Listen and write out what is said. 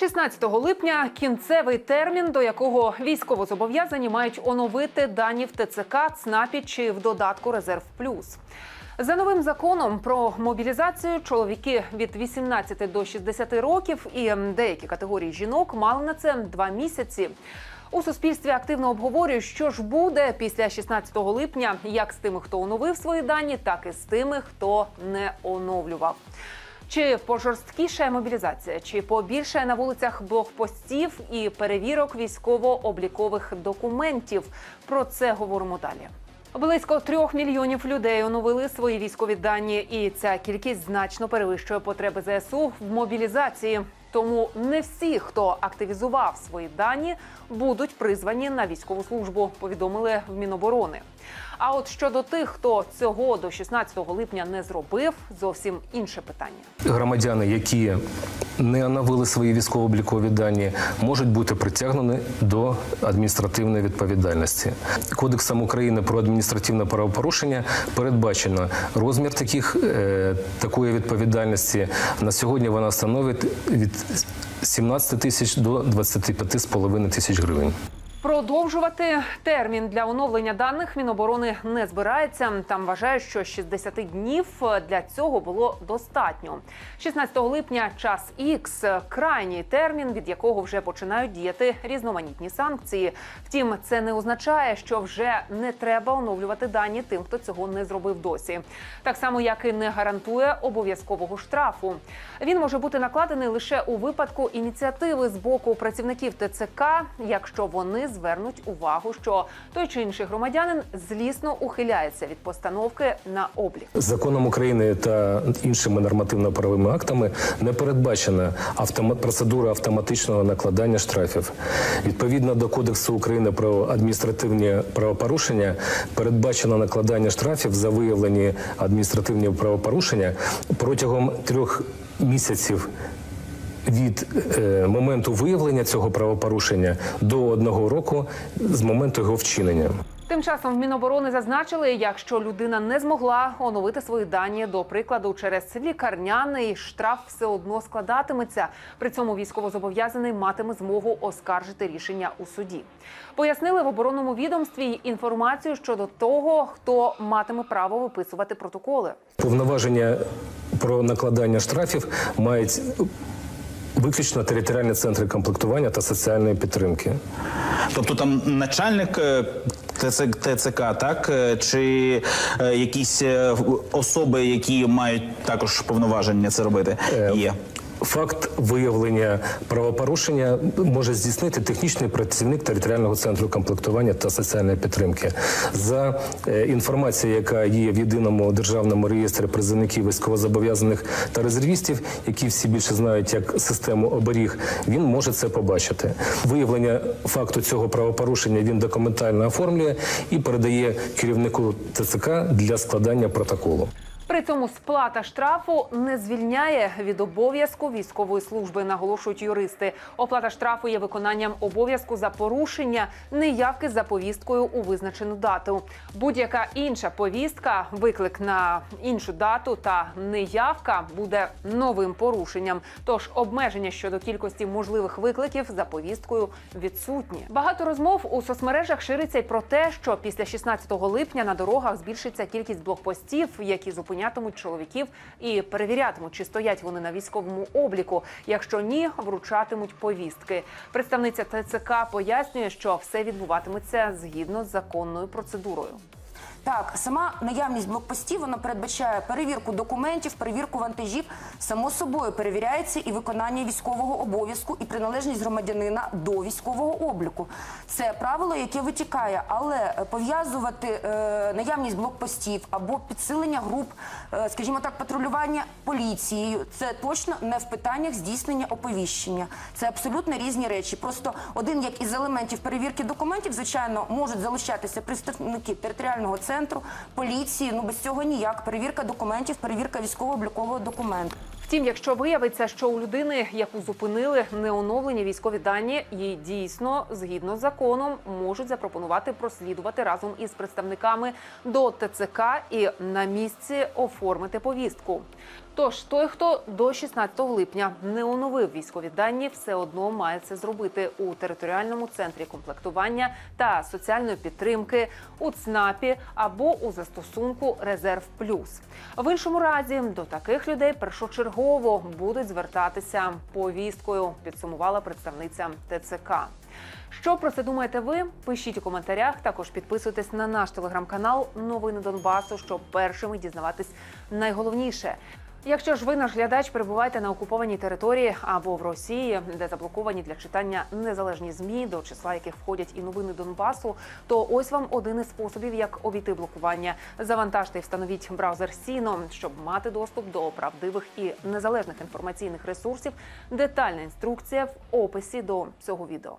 16 липня кінцевий термін, до якого військовозобов'язані мають оновити дані в ТЦК, ЦНАПі чи в додатку Резерв Плюс. За новим законом про мобілізацію чоловіки від 18 до 60 років і деякі категорії жінок мали на це два місяці. У суспільстві активно обговорюють, що ж буде після 16 липня, як з тими, хто оновив свої дані, так і з тими, хто не оновлював. Чи пожорсткіше мобілізація, чи побільше на вулицях блокпостів і перевірок військово-облікових документів? Про це говоримо далі. Близько трьох мільйонів людей оновили свої військові дані, і ця кількість значно перевищує потреби ЗСУ в мобілізації. Тому не всі, хто активізував свої дані, будуть призвані на військову службу. Повідомили в Міноборони. А от щодо тих, хто цього до 16 липня не зробив, зовсім інше питання. Громадяни, які не оновили свої військово-облікові дані, можуть бути притягнені до адміністративної відповідальності. Кодексом України про адміністративне правопорушення передбачено розмір таких е, такої відповідальності. На сьогодні вона становить від 17 тисяч до 25,5 тисяч гривень. Продовжувати термін для оновлення даних Міноборони не збирається. Там вважають, що 60 днів для цього було достатньо. 16 липня час Ікс крайній термін, від якого вже починають діяти різноманітні санкції. Втім, це не означає, що вже не треба оновлювати дані тим, хто цього не зробив досі. Так само, як і не гарантує обов'язкового штрафу. Він може бути накладений лише у випадку ініціативи з боку працівників ТЦК, якщо вони звернуть увагу, що той чи інший громадянин злісно ухиляється від постановки на облік. Законом України та іншими нормативно-правовими актами не передбачена автома- процедура автоматичного накладання штрафів. Відповідно до Кодексу України про адміністративні правопорушення передбачено накладання штрафів за виявлені адміністративні правопорушення протягом трьох місяців. Від е, моменту виявлення цього правопорушення до одного року з моменту його вчинення. Тим часом в Міноборони зазначили, якщо людина не змогла оновити свої дані, до прикладу, через лікарняний штраф все одно складатиметься. При цьому військовозобов'язаний матиме змогу оскаржити рішення у суді. Пояснили в оборонному відомстві інформацію щодо того, хто матиме право виписувати протоколи. Повноваження про накладання штрафів мають виключно територіальні центри комплектування та соціальної підтримки. Тобто там начальник е, ТЦК, так е, чи е, якісь особи, які мають також повноваження це робити, є. Факт виявлення правопорушення може здійснити технічний працівник територіального центру комплектування та соціальної підтримки. За е, інформацією, яка є в єдиному державному реєстрі призовників військовозобов'язаних та резервістів, які всі більше знають як систему оберіг, він може це побачити. Виявлення факту цього правопорушення він документально оформлює і передає керівнику ТЦК для складання протоколу. При цьому сплата штрафу не звільняє від обов'язку військової служби, наголошують юристи. Оплата штрафу є виконанням обов'язку за порушення неявки за повісткою у визначену дату. Будь-яка інша повістка, виклик на іншу дату та неявка буде новим порушенням. Тож обмеження щодо кількості можливих викликів за повісткою відсутні. Багато розмов у соцмережах шириться й про те, що після 16 липня на дорогах збільшиться кількість блокпостів, які зупинятимуть чоловіків і перевірятимуть, чи стоять вони на військовому обліку. Якщо ні, вручатимуть повістки. Представниця ТЦК пояснює, що все відбуватиметься згідно з законною процедурою. Так, сама наявність блокпостів вона передбачає перевірку документів, перевірку вантажів. Само собою перевіряється і виконання військового обов'язку, і приналежність громадянина до військового обліку. Це правило, яке витікає, але е, пов'язувати е, наявність блокпостів або підсилення груп, е, скажімо так, патрулювання поліцією. Це точно не в питаннях здійснення оповіщення. Це абсолютно різні речі. Просто один як із елементів перевірки документів, звичайно, можуть залучатися представники територіального центру, поліції. Ну без цього ніяк. Перевірка документів, перевірка військово-облікового документу. Втім, якщо виявиться, що у людини, яку зупинили, не оновлені військові дані, їй дійсно згідно з законом можуть запропонувати прослідувати разом із представниками до ТЦК і на місці оформити повістку. Тож той, хто до 16 липня не оновив військові дані, все одно має це зробити у територіальному центрі комплектування та соціальної підтримки у ЦНАПі або у застосунку Резерв Плюс. В іншому разі до таких людей першочергово будуть звертатися повісткою. Підсумувала представниця ТЦК. Що про це думаєте ви? Пишіть у коментарях. Також підписуйтесь на наш телеграм-канал Новини Донбасу, щоб першими дізнаватись найголовніше. Якщо ж ви наш глядач перебуваєте на окупованій території або в Росії, де заблоковані для читання незалежні змі, до числа яких входять і новини Донбасу, то ось вам один із способів, як обійти блокування. Завантажте і встановіть браузер Сіно, щоб мати доступ до правдивих і незалежних інформаційних ресурсів. Детальна інструкція в описі до цього відео.